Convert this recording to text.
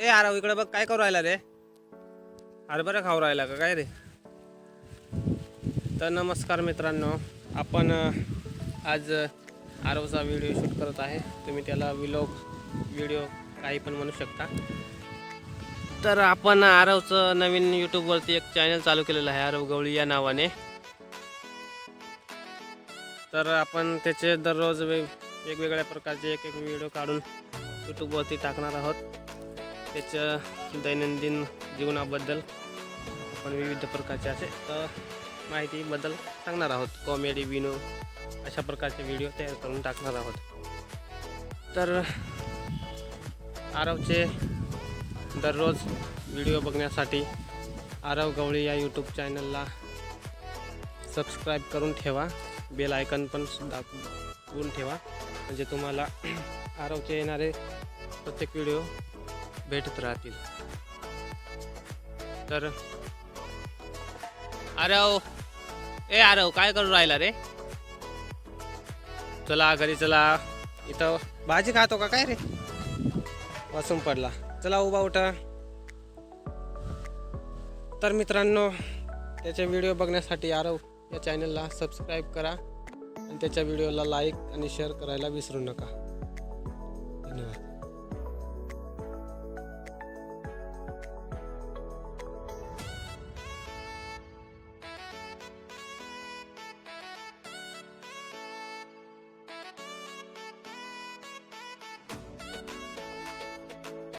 ए आरव इकडे बघ काय करू राहिला रे? हरभरा खाऊ राहिला का? काय रे? तर नमस्कार मित्रांनो आपण आज आरवचा व्हिडिओ शूट करत आहे. तुम्ही त्याला विलोग व्हिडिओ काही पण म्हणू शकता. तर आपण आरवचं नवीन यूट्यूबवरती एक चॅनल चालू केलेलं आहे आरव गवळी या नावाने. तर आपण त्याचे दररोज वेग वेगवेगळ्या प्रकारचे एक एक व्हिडिओ काढून यूट्यूबवरती टाकणार आहोत. त्याच्या दैनंदिन जीवनाबद्दल आपण विविध प्रकारचे असे माहितीबद्दल सांगणार आहोत. कॉमेडी विनोद अशा प्रकारचे व्हिडिओ तयार करून टाकणार आहोत. तर आरवचे दररोज व्हिडिओ बघण्यासाठी आरव गवळी या यूट्यूब चॅनलला सबस्क्राईब करून ठेवा. बेल आयकन पण दाबून ठेवा. म्हणजे तुम्हाला आरवचे येणारे प्रत्येक व्हिडिओ भेटत राहतील. तर आरव ए आरव काय करू राहिला रे? चला घरी चला. इथं भाजी खातो का? काय रे? वाचून पडला. चला उभा उठा. तर मित्रांनो त्याचे व्हिडिओ बघण्यासाठी आरव या चॅनलला सबस्क्राईब करा आणि त्याच्या व्हिडिओला लाईक आणि शेअर करायला विसरू नका. धन्यवाद.